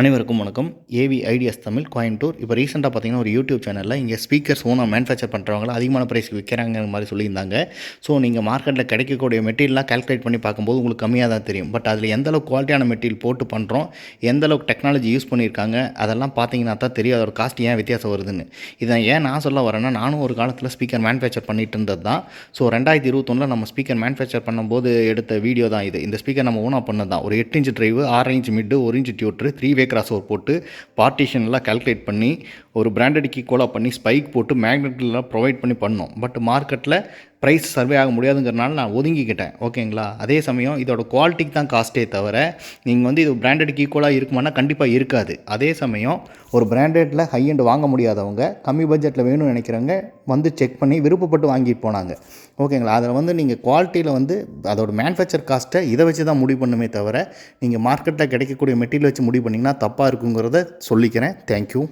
அனைவருக்கும் வணக்கம். AV ideas Tamil Coimbatore. இப்போ ரீசெண்டாக பார்த்தீங்கன்னா ஒரு யூடியூப் சேனலில் இங்கே ஸ்பீக்கர்ஸ் ஓனாக மேனுஃபேக்சர் பண்ணுறவங்கள அதிகமான ப்ரைஸ்க்கு விற்கிறாங்கிற மாதிரி சொல்லியிருந்தாங்க. ஸோ நீங்கள் மார்க்கெட்டில் கிடைக்கக்கூடிய மெட்டீரியலாக கால்குலேட் பண்ணி பார்க்கும்போது உங்களுக்கு கம்மியாக தான் தெரியும். பட் அதில் எந்த அளவுக்கு குவாலிட்டியான மெட்டீரியல் போட்டு பண்ணுறோம் எந்த அளவுக்கு டெக்னாலஜி யூஸ் பண்ணியிருக்காங்க அதெல்லாம் பார்த்தீங்கன்னா தான் தெரியும். அதோட காஸ்ட் ஏன் வித்தியாசம் வருதுன்னு. இதை ஏன் நான் சொல்ல வரேன்னா நானும் ஒரு காலத்தில் ஸ்பீக்கர் மேனுஃபேக்சர் பண்ணிட்டு இருந்தது தான். ஸோ ரெண்டாயிரத்தி இருபத்தொன்னில் நம்ம ஸ்பீக்கர் மேனுஃபேக்சர் பண்ணும்போது எடுத்த வீடியோ தான் இது. இந்த ஸ்பீக்கர் நம்ம ஓனாக பண்ணது தான். ஒரு எட்டு இன்ச் ட்ரைவ் ஆறு இன்ச் மிட்டு ஒரு inch டியூட்ரு three way cross over போட்டு பார்ட்டிஷன்லாம் கால்குலேட் பண்ணி ஒரு பிராண்டட் ஈக்குவலாக பண்ணி ஸ்பைக் போட்டு மேக்னெட்லாம் ப்ரொவைட் பண்ணி பண்ணோம். பட் மார்க்கெட்டில் ப்ரைஸ் சர்வே ஆக முடியாதுங்கிறனால நான் ஒதுங்கிக்கிட்டேன். ஓகேங்களா அதே சமயம் இதோட குவாலிட்டிக்கு தான் காஸ்ட்டே தவிர நீங்கள் வந்து இது பிராண்டடுக்கு ஈக்குவலாக இருக்குமானா கண்டிப்பாக இருக்காது. அதே சமயம் ஒரு பிராண்டடில் ஹை வாங்க முடியாதவங்க கம்மி பட்ஜெட்டில் வேணும்னு நினைக்கிறவங்க வந்து செக் பண்ணி விருப்பப்பட்டு வாங்கிட்டு போனாங்க. ஓகேங்களா அதில் வந்து நீங்கள் குவாலிட்டியில் வந்து அதோட மேனுஃபேக்சர் காஸ்ட்டை இதை வச்சு தான் முடிவு பண்ணுமே தவிர நீங்கள் மார்க்கெட்டில் கிடைக்கக்கூடிய மெட்டீரியல் வச்சு முடிவு பண்ணிங்கன்னா தப்பாக இருக்குங்கிறத சொல்லிக்கிறேன். தேங்க்யூ